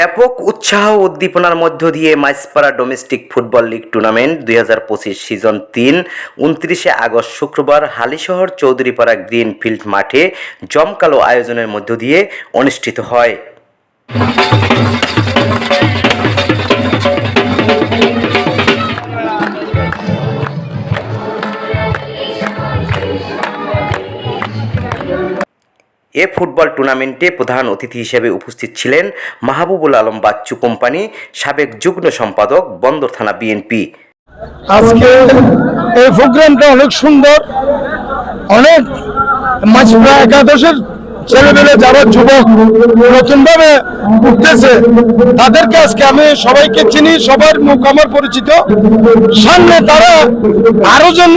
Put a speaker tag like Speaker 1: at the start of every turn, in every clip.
Speaker 1: ব্যাপক উৎসাহ উদ্দীপনার মধ্য দিয়ে Maispara domestic football league tournament দুই হাজার পঁচিশ সিজন তিন, উনত্রিশে আগস্ট শুক্রবার হালিশহর চৌধুরীপাড়া গ্রিন ফিল্ড মাঠে জমকালো আয়োজনের মধ্য দিয়ে অনুষ্ঠিত হয়। এ ফুটবল টুর্নামেন্টে প্রধান অতিথি হিসেবে উপস্থিত ছিলেন মাহবুবুল আলম বাচ্চু কোম্পানি, সাবেক যুগ্ম সম্পাদক, বন্দর থানা বিএনপি।
Speaker 2: আজকে এই প্রোগ্রামটা অনেক সুন্দর, অনেক একাদশের যারা যুবক নতুন ভাবে উঠতেছে, তাদেরকে আজকে আমি সবাইকে চিনি, সবার মুখ আমার পরিচিত। সামনে তারা আরও যেন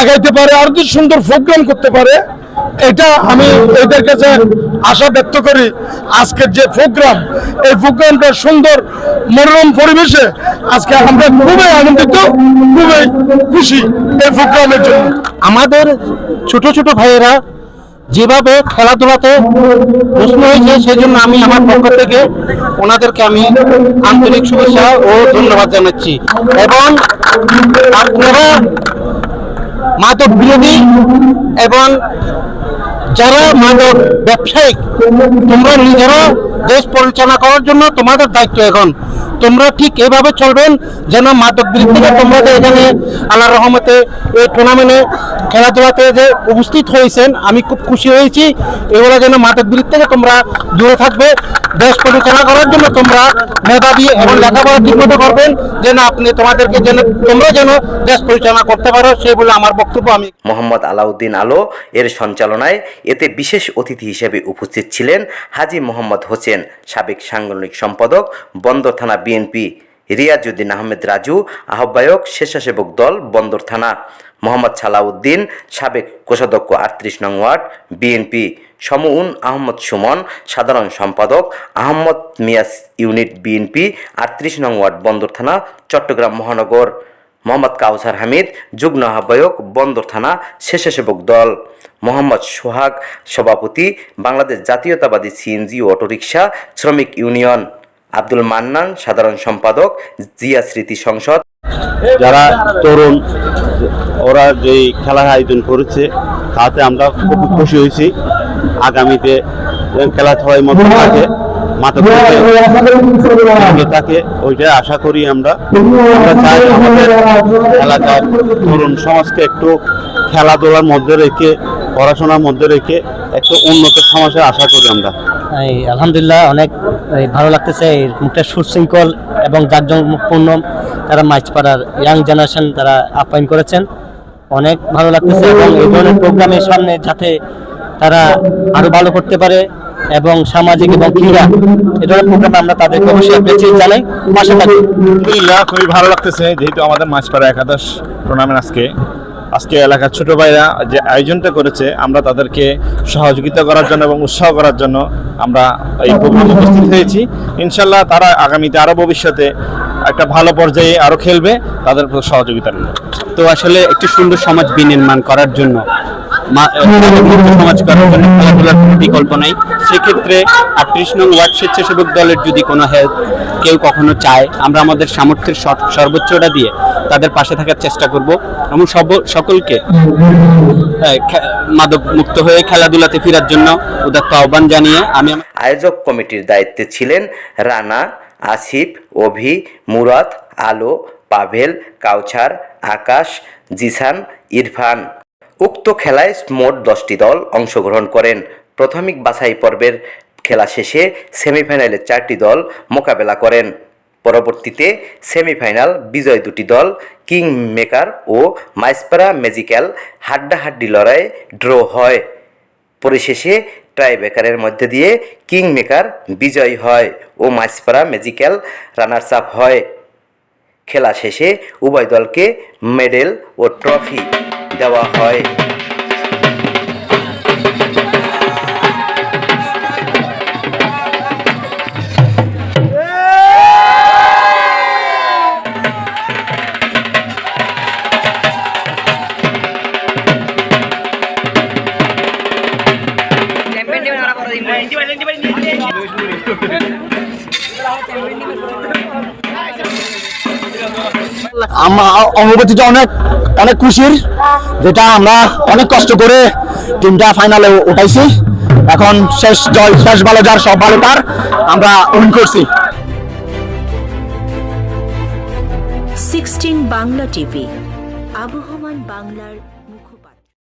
Speaker 2: আগাইতে পারে আরও সুন্দর প্রোগ্রাম করতে পারে এটা আমি এদের কাছে আশা ব্যক্ত করি আজকের যে প্রোগ্রাম, এই প্রোগ্রামটা সুন্দর মনোরম পরিবেশে আজকে আমরা খুবই আনন্দিত, খুবই খুশি এই প্রোগ্রামের জন্য।
Speaker 3: আমাদের ছোট ছোট ভাইয়েরা যেভাবে খেলাধুলাতে প্রশ্ন হয়েছে সেই জন্য আমি আমার পক্ষ থেকে ওনাদেরকে আমি আন্তরিক শুভেচ্ছা ও ধন্যবাদ জানাচ্ছি। এবং আপনারা মাদক বিরোধী এবং যারা মাদক ব্যবসায়িক তোমরা নিজেরা দেশ পরিচালনা করার জন্য তোমাদের দায়িত্ব এখন। তোমরা ঠিক এভাবে চলবেন যেন মাদক থেকে তোমরা যে এখানে আল্লাহ রহমতে এই টুর্নামেন্টে খেলাধুলাতে যে উপস্থিত হয়েছেন, আমি খুব খুশি হয়েছি। এগুলো যেন মাদক থেকে তোমরা দূরে থাকবে, দেশ পরিচালনা করার জন্য তোমরা মেধাবী এবং লেখাপড়া ঠিক মতো করবেন, যেন আপনি তোমাদেরকে যেন তোমরা যেন দেশ পরিচালনা করতে পারো সেই বলে আমার বক্তব্য আমি
Speaker 1: মোহাম্মদ আলাউদ্দিন আলো এর সঞ্চালনায় এতে বিশেষ অতিথি হিসেবে উপস্থিত ছিলেন হাজি মোহাম্মদ হোসেন, সাবেক সাংগঠনিক সম্পাদক, বন্দর থানা বিএনপি রিয়াজউদ্দিন আহমেদ রাজু, আহ্বায়ক স্বেচ্ছাসেবক দল বন্দর থানা, মোহাম্মদ সালাউদ্দিন, সাবেক কোষাধ্যক্ষ আটত্রিশ নং ওয়ার্ড, বিএনপি সমউন আহমদ সুমন, সাধারণ সম্পাদক আহমদ মিয়াস ইউনিট বিএনপি, আটত্রিশ নং ওয়ার্ড, বন্দর থানা, চট্টগ্রাম মহানগর, মোহাম্মদ কাউসার হামিদ, যুগ্ম আহ্বায়ক বন্দর থানা, স্বেচ্ছাসেবক দল, মোহাম্মদ সোহাগ, সভাপতি, বাংলাদেশ জাতীয়তাবাদী সিএনজি অটোরিকশা, শ্রমিক ইউনিয়ন। আব্দুল মান্নান, সাধারণ সম্পাদক, জিয়া স্মৃতি সংসদ।
Speaker 4: যারা তরুণ, ওরা যে খেলার আয়োজন করেছে, তাতে আমরা খুব খুশি হয়েছি। আগামীতে খেলা ছয় মতো থাকে মাথা থাকে, ওইটা আশা করি আমরা। আমরা চাই আমাদের এলাকার তরুণ সমাজকে একটু খেলাধুলার মধ্যে রেখে, পড়াশোনার মধ্যে রেখে একটু উন্নত সমাজের আশা করি আমরা।
Speaker 3: আলহামদুলিল্লাহ অনেক ভালো লাগতেছে, এই মুখটা সুশৃঙ্খল এবং জাকজমকপূর্ণ তারা মাইজপাড়ার ইয়াং জেনারেশন তারা আপ্যায়ন করেছেন। অনেক ভালো লাগতেছে এবং এই ধরনের প্রোগ্রামের সামনে যাতে তারা আরও ভালো করতে পারে এবং সামাজিক এবং ক্রীড়া এই ধরনের প্রোগ্রামে আমরা তাদেরকে অবশ্যই অ্যাপ্রিসিয়েট জানাই। পাশে থাকি
Speaker 5: খুবই ভালো লাগতেছে যেহেতু আমাদের মাছপাড়া একাদশ টুর্নামেন্ট আজকে। আজকে এলাকার ছোট ভাইরা যে আয়োজনটা করেছে, আমরা তাদেরকে সহযোগিতা করার জন্য এবং উৎসাহ করার জন্য আমরা এই প্রোগ্রামে উপস্থিত হয়েছি। ইনশাল্লাহ তারা আগামীতে আরও ভবিষ্যতে একটা ভালো পর্যায়ে আরও খেলবে, তাদের সহযোগিতা নেবে।
Speaker 6: তো আসলে একটি সুন্দর সমাজ বিনির্মাণ করার জন্য সমাজ করার খেলাধুলার কোনো বিকল্প নাই। সেক্ষেত্রে আটত্রিশ নং ওয়ার্ড স্বেচ্ছাসেবক দলের যদি কোনো হেল্প কেউ কখনো চায়, আমরা আমাদের সামর্থ্যের সর্বোচ্চটা দিয়ে তাদের পাশে থাকার চেষ্টা করব। এবং সব, সকলকে মাদক মুক্ত হয়ে খেলাধুলাতে ফেরার জন্য উদাত্ত আহ্বান জানিয়ে আমি
Speaker 1: আয়োজক কমিটির দায়িত্বে ছিলেন রানা, আসিফ, অভি, মুরাদ, আলো, পাভেল, কাউছার, আকাশ, জিসান, ইরফান। উক্ত খেলায় মোট দশটি দল অংশগ্রহণ করেন। প্রাথমিক বাছাই পর্বের খেলা শেষে সেমিফাইনালে চারটি দল মোকাবেলা করেন। পরবর্তীতে সেমিফাইনাল বিজয় দুটি দল কিং মেকার ও মাইসপাড়া ম্যাজিক্যাল হাড্ডাহাড্ডি লড়াই ড্র হয়। পরিশেষে ট্রাইবেকারের মধ্যে দিয়ে কিং মেকার বিজয়ী হয় ও মাইসপাড়া ম্যাজিক্যাল রানার্স আপ হয়। খেলা শেষে উভয় দলকে মেডেল ও ট্রফি দেওয়া হয়।
Speaker 7: আমার অনুভূতিটা অনেক অনেক খুশির, যেটা আমরা অনেক কষ্ট করে টিমটা ফাইনালে উঠাইছি। এখন শেষ জয়, শেষ ভালো যার, সব ভালো তার, আমরা উইন করছি।
Speaker 8: সিক্সটিন বাংলা টিভি আবহমান বাংলার